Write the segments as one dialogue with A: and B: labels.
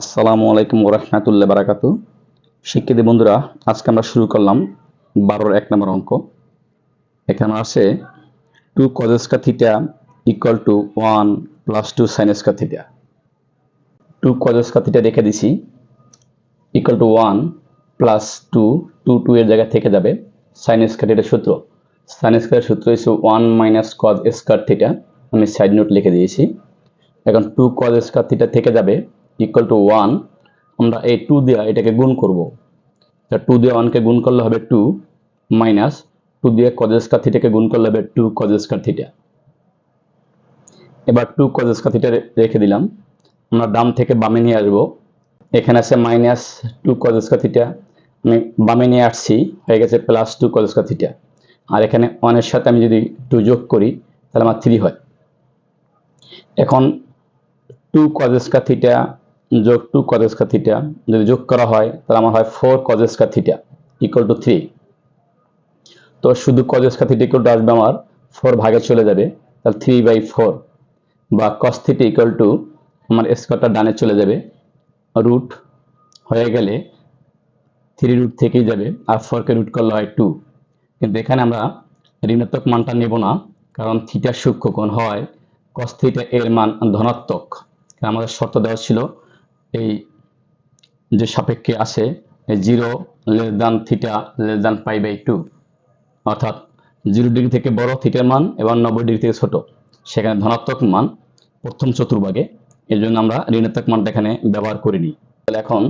A: আসসালামু আলাইকুম ওরহমাতুল্লাহ বারাকাতু। শিক্ষিত বন্ধুরা, আজকে আমরা শুরু করলাম বারোর এক নম্বর অঙ্ক। এখানে আছে two cos square theta equal to one plus two sine square theta two cos square theta রেখে দিছি equal to one plus two two two এর জায়গায় থেকে যাবে সাইনেস্কা থিটার সূত্র। সাইনেস্কার সূত্র হচ্ছে one minus cos square theta আমি সাইড নোট লিখে দিয়েছি। এখন টু কজ স্কার থিটা থেকে যাবে ইকুয়াল টু ওয়ান আমরা এই টু দিয়ে এটাকে গুণ করব। টু দিয়ে ওয়ানকে গুণ করলে হবে টু মাইনাস টু দিয়ে কজ স্কার থিটাকে গুণ করলে হবে টু কজ স্কার থিটা এবার টু কজ স্কার থিটা রেখে দিলাম। আমরা ডান থেকে বামে নিয়ে আসব। এখানে আছে minus two cos square theta আমি বামে নিয়ে আসছি, হয়ে গেছে plus two cos square theta আর এখানে ওয়ানের সাথে আমি যদি টু যোগ করি, তাহলে আমার থ্রি হয়। এখন টু কজেস্কা থিটা যোগ টু কজেস্কা থিটা যদি যোগ করা হয়, তাহলে আমার হয় four cos square theta equal to three তো শুধু কজেস্কা থিটা ইকুয়াল টু আসবে আমার ফোর ভাগে চলে যাবে, তাহলে থ্রি বাই ফোর বা কস থিটা ইকুয়াল টু আমার স্কোয়ারটা ডানে চলে যাবে রুট হয়ে গেলে থ্রি রুট থেকেই যাবে, আর ফোরকে রুট করলে হয় টু কিন্তু এখানে আমরা ঋণাত্মক মানটা নেব না, কারণ থিটা সূক্ষ্ম কোণ হয় কস থিটা এর মান ধনাত্মক। আমাদের শর্ত দেওয়া ছিল এই যে সাপেক্ষে আছে zero less than theta less than pi by two অর্থাৎ জিরো ডিগ্রি থেকে বড় থিটার মান এবং নব্বই ডিগ্রি থেকে ছোট, সেখানে ধনাত্মক মান প্রথম চতুর্ভাগে এই জন্য আমরা ঋণাত্মক মানটা এখানে ব্যবহার করিনি। তাহলে এখন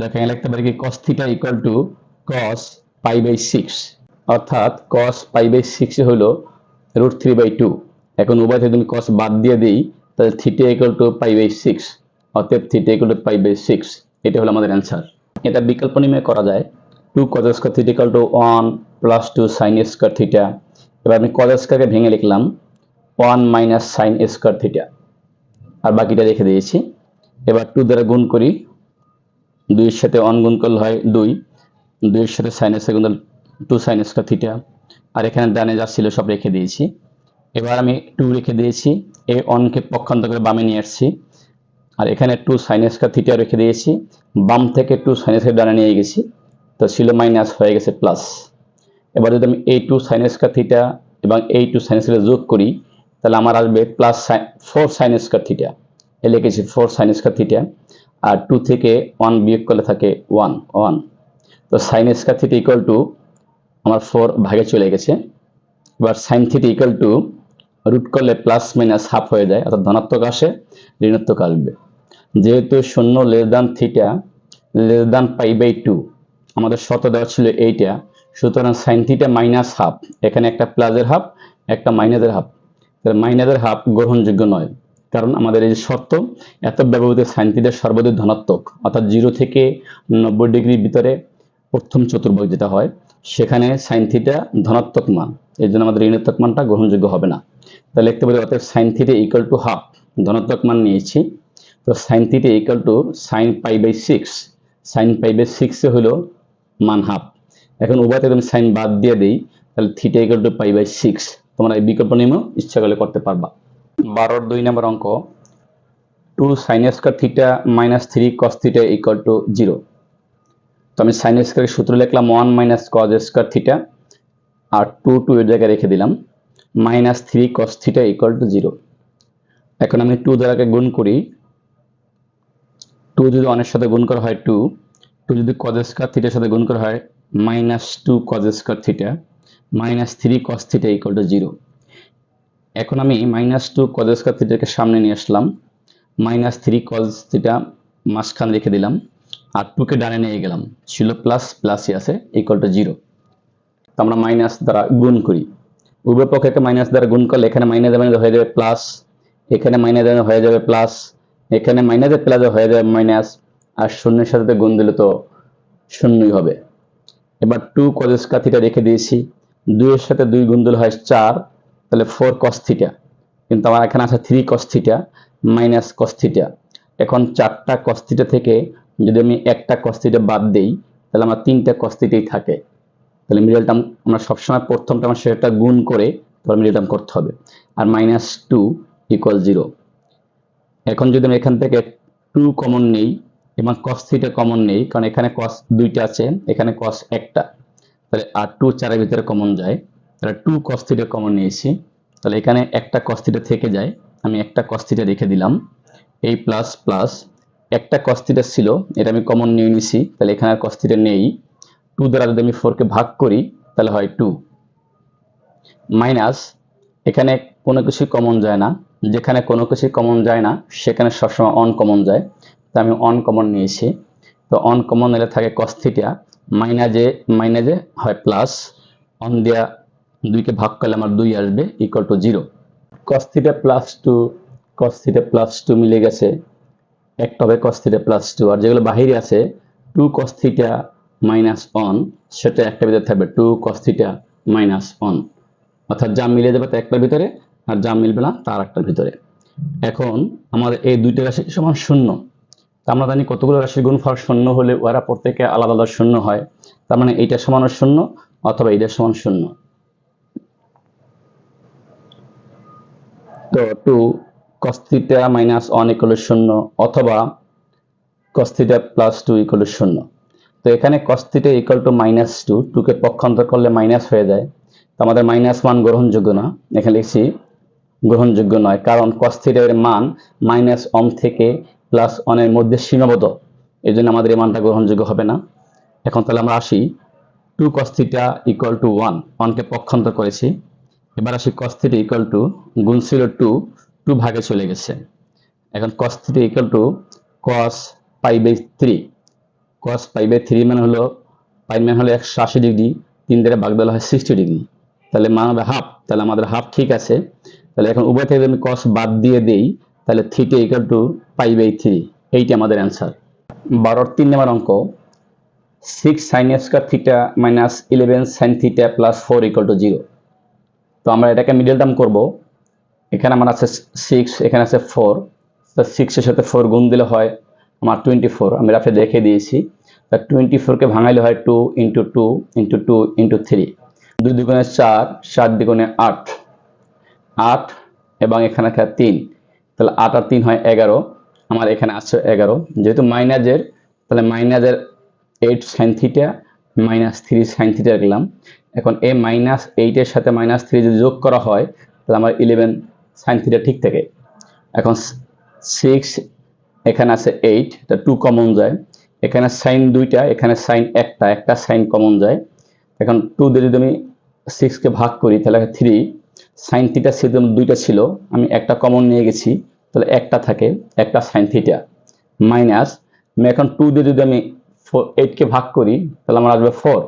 A: দেখা গেলে লিখতে পারি কি cos theta equal to cos pi by six অর্থাৎ কস পাই বাই সিক্স হলো রুট থ্রি বাই টু এখন উভয় থেকে যদি কস বাদ দিয়ে দিই, তাহলে theta equal to pi by six অতএব theta equal to pi by six এটা হলো আমাদের অ্যান্সার এটা বিকল্প নির্ণয় করা যায়। Two cos square theta equal to one plus two sine square theta এবার আমি কজ স্কোয়ারকে ভেঙে লিখলাম। One minus sine square theta আর বাকিটা রেখে দিয়েছি। এবার টু দ্বারা গুণ করি। দুইয়ের সাথে ওয়ান গুণ করলে হয় দুই। দুইয়ের সাথে সাইন স্কোয়ার গুণ টু সাইন স্কোয়ার থিটা আর এখানে ডানে যা ছিল সব রেখে দিয়েছি। এবার আমি টু রেখে দিয়েছি। এই অনকে পক্ষান্তর করে বামে নিয়ে আসছি। আর এখানে টু সাইনেসকা থিটা রেখে দিয়েছি। বাম থেকে টু সাইনেসকা ডানে নিয়ে গেছি। তো ছিল মাইনাস হয়ে গেছে প্লাস এবার যদি আমি এই টু সাইনেসকা থিটা এবং এই টু সাইনেসকা যোগ করি, তাহলে আমার আসবে plus four sine square theta এ লিখেছি ফোর সাইনেসকা থিটা আর টু থেকে ওয়ান বিয়োগ করলে থাকে ওয়ান ওয়ান তো sine square theta equal to আমার ফোর ভাগে চলে গেছে। এবার sine theta equal to root করলে প্লাস মাইনাস হাফ হয়ে যায়, অর্থাৎ ধনাত্মক আসে, ঋণাত্মক আসবে। যেহেতু শূন্য less than theta less than pi by two আমাদের শত দেওয়া ছিল এইটা, সুতরাং সাইন থিটা মাইনাস হাফ এখানে একটা প্লাসের হাফ একটা মাইনাসের হাফ তাহলে মাইনাসের হাফ গ্রহণযোগ্য নয়, কারণ আমাদের এই শর্ত, এত ব্যবহৃত সাইন থিটার সর্বাধিক ধনাত্মক, অর্থাৎ জিরো থেকে নব্বই ডিগ্রির ভিতরে প্রথম চতুর্ভাগ যেটা হয়, সেখানে সাইন থিটা ধনাত্মক মান, এই জন্য আমাদের ঋণাত্মক মানটা গ্রহণযোগ্য হবে না। তাহলে লিখতে পারি অর্থাৎ sine theta equal to half ধনাত্মক মান নিয়েছি। তো sine theta equal to sine pi by six sine pi by সিক্সে হলো মান হাফ এখন উভয় থেকে আমি সাইন বাদ দিয়ে দিই, তাহলে theta equal to pi by six তোমরা এই বিকল্প নিয়মও ইচ্ছা করলে করতে পারবা। বারোর দুই নম্বর অঙ্ক two sine square theta minus three cos theta equal to zero তো আমি সাইন স্কোয়ারের সূত্র লিখলাম one minus cos square theta আর টু টু এর জায়গায় রেখে দিলাম minus three cos theta equal to zero এখন আমি টু দ্বারাকে গুণ করি টু যদি অনেক সাথে গুণ করা হয় টু টু যদি কজ স্কোয়ার থিটার সাথে গুণ করা হয় minus two cos square theta minus three cos theta equal to zero এখন আমি মাইনাস টু কজ স্কোয়ার থিটাকে সামনে নিয়ে আসলাম মাইনাস থ্রি কজ থিটা মাঝখান রেখে দিলাম, আর টুকে ডানে নিয়ে গেলাম, ছিল প্লাস প্লাসই আছে ইকুয়াল টু জিরো তো আমরা মাইনাস দ্বারা গুণ করি। উভয় পক্ষকে মাইনাস দ্বারা গুণ করলে এখানে মাইনাস হয়ে যাবে প্লাস এখানে মাইনাস হয়ে যাবে প্লাস এখানে মাইনাসে প্লাসে হয়ে যাবে মাইনাস আর শূন্যের সাথে গুণ দিলে তো শূন্যই হবে। এবার টু কজেস কাথিটা রেখে দিয়েছি। দুইয়ের সাথে দুই গুণ দিলে হয় চার, তাহলে ফোর কস্থিটা কিন্তু আমার এখানে আছে থ্রি কস্থিটা মাইনাস কস্থিটা এখন চারটা কস্থিটা থেকে যদি আমি একটা কস্থিটা বাদ দেই, তাহলে আমার তিনটা কস্থিটাই থাকে। তাহলে মিডল টার্ম আমরা সবসময় প্রথম টার্ম সেটা গুণ করে তারপর মিডল টার্ম করতে হবে। আর মাইনাস টু ইকুয়াল জিরো এখন যদি আমি এখান থেকে টু কমন নেই, এবং কস থিটা কমন নেই, কারণ এখানে কস দুইটা আছে, এখানে কস একটা, তাহলে আর টু চারের ভিতরে কমন যায়। তাহলে টু কস থিটা কমন নিয়েছি, তাহলে এখানে একটা কস থিটা থেকে যায়, আমি একটা কস থিটা রেখে দিলাম এই প্লাস প্লাস একটা কস থিটা ছিল, এটা আমি কমন নিয়ে নিছি, তাহলে এখানে আর কস থিটা নেই। টু দ্বারা যদি আমি ফোরকে ভাগ করি, তাহলে হয় টু মাইনাস এখানে কোনো কিছু কমন যায় না। যেখানে কোনো কিছু কমন যায় না, সেখানে সবসময় অন কমন যায়। তো আমি অন কমন নিয়েছি। তো অন কমন নিলে থাকে কস থিটা মাইনাজে মাইনাজে হয় প্লাস অন দেওয়া দুইকে ভাগ করলে আমার দুই আসবে equal to zero cos theta plus two cos theta plus two মিলে গেছে। একটা হবে কস থিটা প্লাস টু আর যেগুলো বাহিরে আছে two cos theta minus one সেটা একটা ভিতরে থাকবে টু কস্থিটা মাইনাস অন অর্থাৎ যা মিলে যাবে তা একটার ভিতরে, আর যা মিলবে না তার একটার ভিতরে। এখন আমাদের এই দুইটা রাশি সমান শূন্য। আমরা জানি কতগুলো রাশির গুণফল শূন্য হলে ওরা প্রত্যেকে আলাদা আলাদা শূন্য হয়। তার মানে এইটা সমান শূন্য, অথবা এইটা সমান শূন্য। তো two cos theta minus one equal শূন্য, অথবা cos theta plus two equal শূন্য। তো এখানে cos theta equal to minus two টুকে পক্ষান্তর করলে মাইনাস হয়ে যায়। আমাদের মাইনাস ওয়ান গ্রহণযোগ্য না। এখানে লিখছি গ্রহণযোগ্য নয়, কারণ কস্থিটের মান মাইনাস ওয়ান থেকে প্লাস ওয়ানের মধ্যে সীমাবদ্ধ। এই জন্য আমাদের এই মানটা গ্রহণযোগ্য হবে না। এখন তাহলে আমরা আসি to cos theta equal to one ওয়ানকে পক্ষান্তর করেছি। এবার আসি কস্থিটা ইকুয়াল টু গুণ টু টু ভাগে চলে গেছে। এখন cos theta equal to cos pi by three cos pi by three মানে হলো পাই মানে হলো একশো আশি ডিগ্রি তিন দ্বারা ভাগ দেওয়া হয় সিক্সটি ডিগ্রি তাহলে হবে হাফ, তাহলে আমাদের হাফ ঠিক আছে। তাহলে এখন উভয় থেকে আমি কস বাদ দিয়ে দেই, তাহলে থ্রিটা equal to pi by three এইটি আমাদের অ্যান্সার বারোর তিন নম্বর অঙ্ক six sine square theta minus eleven sine theta plus four equal to zero তো আমরা এটাকে মিডল টার্ম করব। এখানে আমার আছে সিক্স এখানে আছে ফোর তো সিক্সের সাথে ফোর গুণ দিলে হয় আমার টোয়েন্টি ফোর আমি রাফে দেখে দিয়েছি। তা টোয়েন্টি ফোরকে ভাঙাইলে হয় two into two into two into three দুই দুগুণে চার, সাত দ্বিগুণে আট। আট এবং এখানে আছে তিন। তাহলে আট আর তিন হয় এগারো। আমার এখানে আছে এগারো। যেহেতু মাইনাসের, তাহলে মাইনাসের eight sine theta minus three sine theta রাখলাম এখন এই মাইনাস এইটের সাথে মাইনাস থ্রি যদি যোগ করা হয়, তাহলে আমার ইলেভেন সাইন থিটা ঠিক থাকে। এখন সিক্স এখানে আছে এইট এটা টু কমন যায়। এখানে সাইন দুইটা, এখানে সাইন একটা একটা সাইন কমন যায়। এখন টু দিয়ে যদি আমি সিক্সকে ভাগ করি, তাহলে থ্রি সাইন থিটা সে দুইটা ছিল, আমি একটা কমন নিয়ে গেছি, তাহলে একটা থাকে, একটা সাইন থিটা মাইনাস এখন টু দিয়ে যদি আমি ফোর এইটকে ভাগ করি, তাহলে আমার আসবে ফোর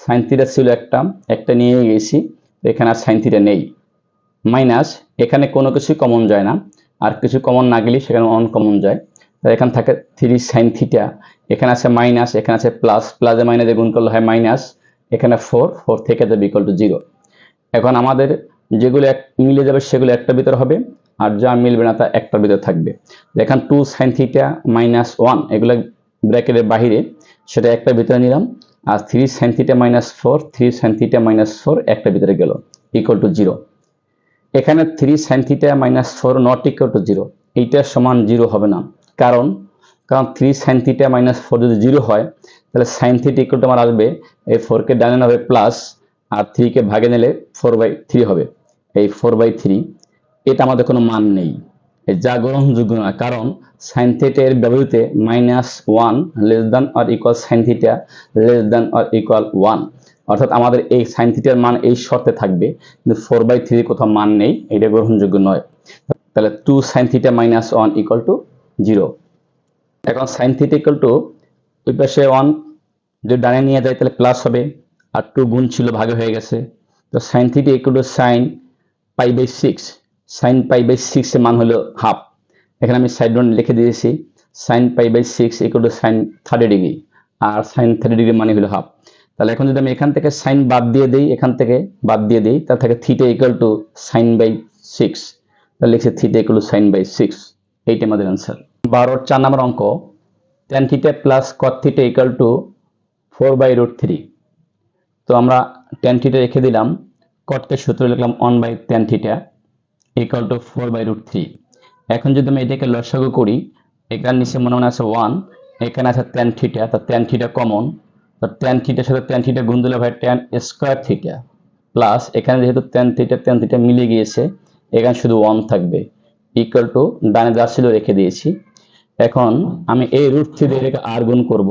A: সাইন থিটা ছিল একটা একটা নিয়ে গেছি, এখানে আর সাইন থিটা নেই মাইনাস এখানে কোনো কিছু কমন যায় না, আর কিছু কমন না গেলে সেখানে অন কমন যায়, তাহলে এখানে থাকে থ্রি সাইন থিটা এখানে আছে মাইনাস এখানে আছে প্লাস প্লাসে মাইনাসে গুণ করলে হয় মাইনাস এখানে ফোর ফোর থেকে যাবে ইকুয়াল টু জিরো এখন আমাদের যেগুলো এক মিলে যাবে, সেগুলো একটা ভিতরে হবে, আর যা মিলবে না তা একটার ভিতরে থাকবে। এখন two sine theta minus one এগুলো ব্র্যাকেটের বাহিরে, সেটা একটা ভিতরে নিলাম, আর three sine theta minus four three sine theta minus four একটা ভিতরে গেল ইকুয়াল টু জিরো এখানে three sine theta minus four not equal to zero এইটা সমান জিরো হবে না। কারণ কারণ three sine theta minus four যদি জিরো হয়, তাহলে সাইন থিটা ইকুয়াল টু আমার আসবে, এই ফোরকে ডানে হবে প্লাস আর থ্রিকে ভাগে নিলে ফোর বাই থ্রি হবে। এই ফোর বাই থ্রি এটা আমাদের কোনো মান নেই। যা গ্রহণযোগ্য না কারণ সাইন থিটা এর ব্যবহৃতে minus one less than or equal sine theta less than or equal one অর্থাৎ আমাদের এই সাইন থিটার মান এই শর্তে থাকবে, কিন্তু ফোর বাই থ্রি কোথাও মান নেই, এটা গ্রহণযোগ্য নয়। তাহলে two sine theta minus one equal to zero এখন সাইন থিটা ইকুয়াল টু ওই পাশে ওয়ান যদি ডানে নিয়ে যায় তাহলে প্লাস হবে, আর টু গুণ ছিল ভাগে হয়ে গেছে। তো sine theta equal to sine pi by six sine pi by সিক্সের মান হলো হাফ এখানে আমি সাইড নোট লিখে দিয়েছি sine pi by six equal to sine thirty degree R sine thirty degree মানে হলো হাফ তাহলে এখন যদি আমি এখান থেকে সাইন বাদ দিয়ে দিই, এখান থেকে বাদ দিয়ে দিই, তাহলে থাকে theta equal to sine by six তাহলে লিখছে theta equal to sine by six এইটা আমাদের অ্যান্সার বারোর চার নম্বর অঙ্ক tan theta plus cot theta equal to four by root three তো আমরা টেন থিটা রেখে দিলাম কটকে সূত্র লিখলাম one by tan theta equal to four by root three এখন যদি আমি এটাকে লসাগু করি, এখানে নিচে মনে মনে আছে ওয়ান এখানে আছে ট্যান থিটা তো ট্যান থিটা কমন তো ট্যান থিটার সাথে ট্যান থিটা গুণ দিলে হয় ট্যান স্কোয়ার থিটা প্লাস এখানে যেহেতু ট্যান থিটা ট্যান থিটা মিলে গিয়েছে, এখানে শুধু ওয়ান থাকবে। ইকুয়াল টু ডানে যা রেখে দিয়েছি। এখন আমি এই রুট থ্রি দিয়ে রেখে আর গুণ করব।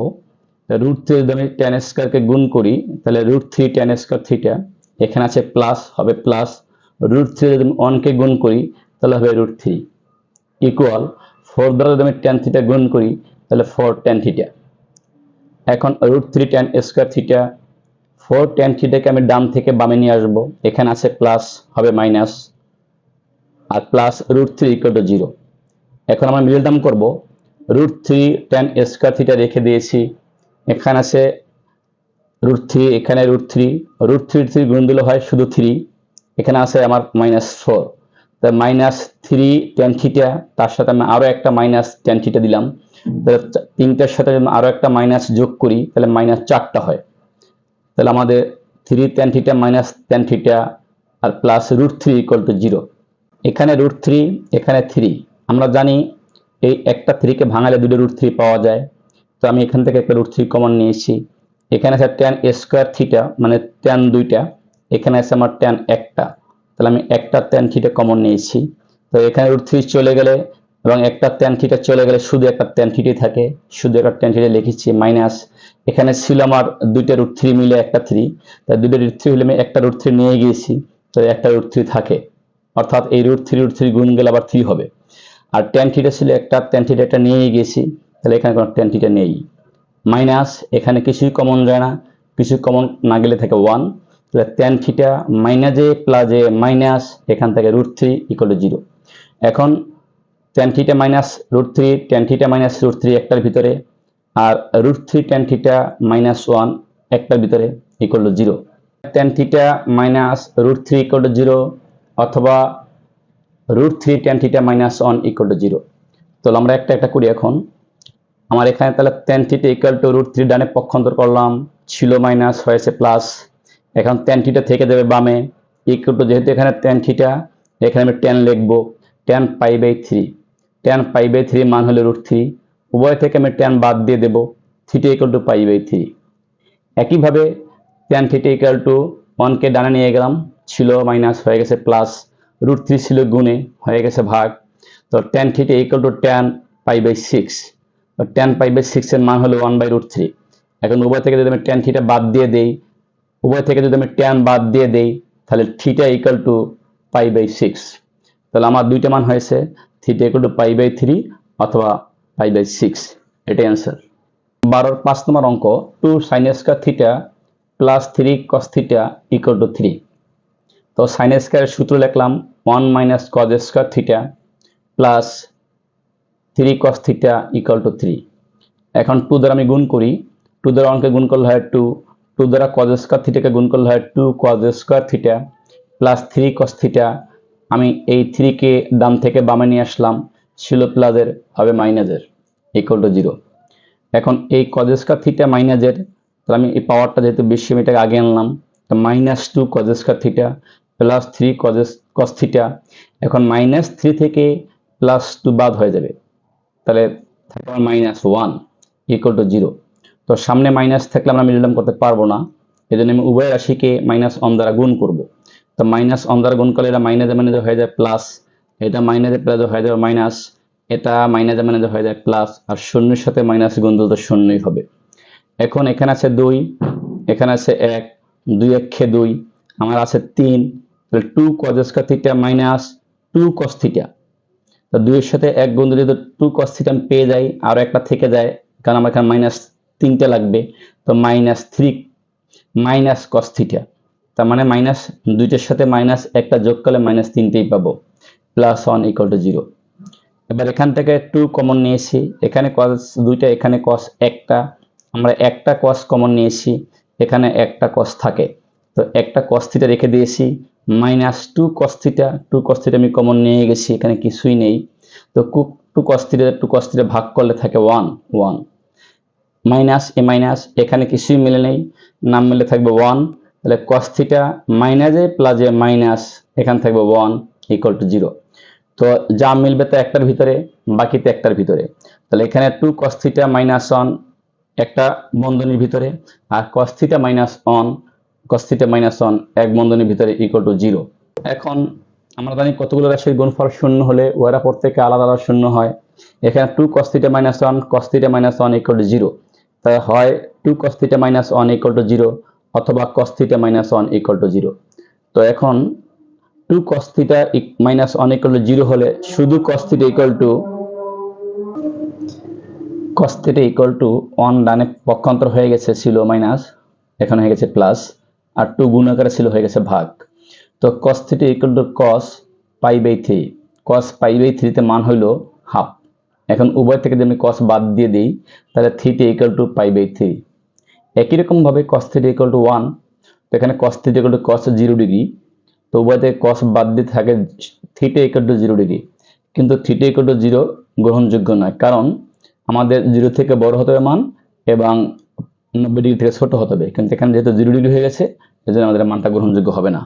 A: রুট থ্রি যদি আমি ট্যান স্কোয়ারকে গুণ করি, তাহলে root three tan square theta এখানে আছে প্লাস হবে প্লাস রুট থ্রি যদি আমি ওয়ানকে গুণ করি, তাহলে হবে রুট থ্রি ইকুয়াল ফোর দ্বারা যদি আমি ট্যান থিটা গুণ করি, তাহলে ফোর ট্যান থিটা এখন root three tan square theta four tan থিটাকে আমি ডান থেকে বামে নিয়ে আসব। এখানে আছে প্লাস হবে minus R plus root three equal to zero এখন আমরা মিডল টার্ম করব। Root three tan square theta রেখে দিয়েছি। এখানে আছে রুট থ্রি এখানে root three root three three গুণ দিলে হয় শুধু থ্রি এখানে আছে আমার মাইনাস ফোর তা মাইনাস থ্রি টেন থিটা তার সাথে আমি আরও একটা মাইনাস টেন থিটা দিলাম। তাহলে তিনটার সাথে যদি আরও একটা মাইনাস যোগ করি, তাহলে মাইনাস চারটা হয়। তাহলে আমাদের three tan theta minus tan theta R plus root three equal to zero এখানে রুট থ্রি এখানে থ্রি আমরা জানি এই একটা থ্রিকে ভাঙালে দুটো রুট থ্রি পাওয়া যায়। তো আমি এখান থেকে একটা রুট থ্রি কমন নিয়েছি এখানে আছে ট্যান স্কোয়ার থিটা মানে ট্যান দুইটা। এখানে আছে আমার ট্যান একটা। তাহলে আমি একটা ট্যান থিটা কমন নিয়েছি তো এখানে রুট থ্রি চলে গেলে এবং একটা ট্যান থিটা চলে গেলে শুধু একটা ট্যান থিটাই থাকে। শুধু একটা ট্যান থিটা লিখেছি মাইনাস এখানে ছিল আমার দুইটা রুট থ্রি মিলে একটা থ্রি তাই দুটো রুট থ্রি হলে আমি একটা রুট থ্রি নিয়ে গিয়েছি। তো একটা রুট থ্রি থাকে। অর্থাৎ এই রুট থ্রি রুট থ্রি গুণ গেলে আবার থ্রি হবে। আর ট্যান থিটা ছিল একটা ট্যান থিটা একটা নিয়ে গেছি, তাহলে এখানে কোনো ট্যান থিটা নেই। মাইনাস এখানে কিছুই কমন যায় না কিছু কমন না গেলে থাকে ওয়ান তাহলে ট্যান থিটা মাইনাসে প্লাসে মাইনাস এখান থেকে root three equal to zero এখন tan theta minus root three tan theta minus root three একটার ভিতরে, আর root three tan theta minus one একটার ভিতরে equal to zero tan theta minus root three equal to zero অথবা root three tan theta minus one equal to zero তাহলে আমরা একটা একটা করি এখন। আমার এখানে তাহলে tan theta equal to root three ডানে পক্ষান্তর করলাম। ছিল মাইনাস হয়েছে প্লাস এখন ট্যান থিটা থেকে দেবে বামে। ইকুয়াল টু যেহেতু এখানে ট্যান থিটা এখানে আমি টেন লিখব। Tan pi by three tan pi by three মান হলো রুট থ্রি উভয় থেকে আমি টেন বাদ দিয়ে দেবো। Theta equal to pi by three একইভাবে টেন থিটা ইকুয়াল টু ওয়ানকে ডানে নিয়ে গেলাম। ছিল মাইনাস হয়ে গেছে প্লাস রুট থ্রি ছিল গুণে, হয়ে গেছে ভাগ। তো ten theta equal to ten pi by six ten pi by সিক্সের মান হলো ওয়ান বাই রুট থ্রি এখন উভয় থেকে যদি আমি টেন থিটা বাদ দিয়ে দেই, উভয় থেকে যদি আমি টেন বাদ দিয়ে দেই, তাহলে theta equal to pi by six তাহলে আমার দুইটা মান হয়েছে theta equal to pi by three অথবা পাই বাই সিক্স এটাই অ্যান্সার বারোর পাঁচ নম্বর অঙ্ক two sine square theta plus three cos theta equal to three তো সাইন স্কোয়ারের সূত্র লিখলাম one minus cos square theta plus three cos theta equal to three এখন টু দ্বারা আমি গুণ করি টু দ্বারা অঙ্কে গুণ করলে হয় টু টু দ্বারা কজ স্কোয়ার থিটাকে গুণ করলে হয় two cos square theta plus three cos theta আমি এই থ্রিকে ডান থেকে বামে নিয়ে আসলাম, ছিল প্লাসের হবে মাইনাসের ইকুয়াল টু জিরো এখন এই কজ স্কোয়ার থিটা মাইনাসের তাহলে আমি এই পাওয়ারটা যেহেতু বেশি, আমি এটাকে আগে আনলাম, তো minus two cos square theta plus three cos cos এখন মাইনাস থ্রি থেকে প্লাস টু বাদ হয়ে যাবে। তাহলে থাকে আমার minus one equal to zero তো সামনে মাইনাস থাকলে আমরা মিডল করতে পারব না। এই জন্য আমি উভয় রাশিকে মাইনাস অন দ্বারা গুণ করব। তো মাইনাস অন দ্বারা গুণ করলে এটা মাইনাসে মাইনাসে হয়ে যায় প্লাস এটা মাইনাসে প্লাসে হয়ে যাবে মাইনাস এটা মাইনাসে মাইনাসে হয়ে যায় প্লাস আর শূন্যের সাথে মাইনাস গুণ দিলে তো শূন্যই হবে। এখন এখানে আছে দুই, এখানে আছে এক, দুই একে দুই, আমার আছে তিন তাহলে two cos square theta minus two cos theta তো দুইয়ের সাথে এক দিলে তো টু কস আমি পেয়ে যাই আরও একটা থেকে যায়, কারণ আমার এখানে মাইনাস তিনটে লাগবে, তো minus three minus cos theta তার মানে মাইনাস দুইটার সাথে মাইনাস একটা যোগ করলে মাইনাস তিনটেই পাবো plus one equal to zero এবার এখান থেকে টু কমন নিয়েছি, এখানে কস দুইটা, এখানে কস একটা। আমরা একটা কস কমন নিয়েছি, এখানে একটা কস থাকে। তো একটা কস থিটা রেখে দিয়েছি minus two cos theta two cos theta আমি কমন নিয়ে গেছি, এখানে কিছুই নেই। তো cook two cos theta two cos theta ভাগ করলে থাকে ওয়ান ওয়ান মাইনাস, এ মাইনাস, এখানে কিছুই মিলে নেই, নাম মিলে থাকবে ওয়ান তাহলে কস থিটা মাইনাসে প্লাস এ মাইনাস এখানে থাকবে ওয়ান ইকুয়াল টু জিরো তো যা মিলবে তো একটার ভিতরে বাকিতে একটার ভিতরে। তাহলে এখানে two cos theta minus one একটা বন্ধনীর ভিতরে, আর cos theta minus one cos minus one এক বন্ধনীর ভিতরে ইকুয়াল টু জিরো এখন আমরা জানি কতগুলো রাশির গুণফল শূন্য হলে ওরা প্রত্যেকে আলাদা আলাদা শূন্য হয়। এখানে two cos minus one cos minus one equal to zero তাই হয় two cos minus one equal to zero অথবা cos minus one equal to zero তো এখন two cos minus one equal to zero হলে শুধু cos theta equal to cos theta equal to one ডানে পক্ষান্তর হয়ে গেছে ছিল মাইনাস এখন হয়ে গেছে প্লাস আর টু গুণ আকারে ছিল হয়ে গেছে ভাগ। তো cos theta equal to cos pi by three cos pi by থ্রিতে মান হইল হাফ এখন উভয় থেকে যদি আমি কস বাদ দিয়ে দিই, তাহলে থ্রিটা equal to pi by three একই রকমভাবে cos theta equal to one তো এখানে cos theta equal to cos zero degree তো উভয় থেকে কস বাদ দিয়ে থাকে theta equal to zero degree কিন্তু থিটা ইকুয়াল টু জিরো গ্রহণযোগ্য নয়, কারণ আমাদের জিরো থেকে বড় হতে হবে মান এবং নব্বই ডিগ্রি থেকে ছোট হতে হবে। কিন্তু এখানে যেহেতু জিরো ডিগ্রি হয়ে গেছে এই জন্য আমাদের মানটা গ্রহণযোগ্য হবে না।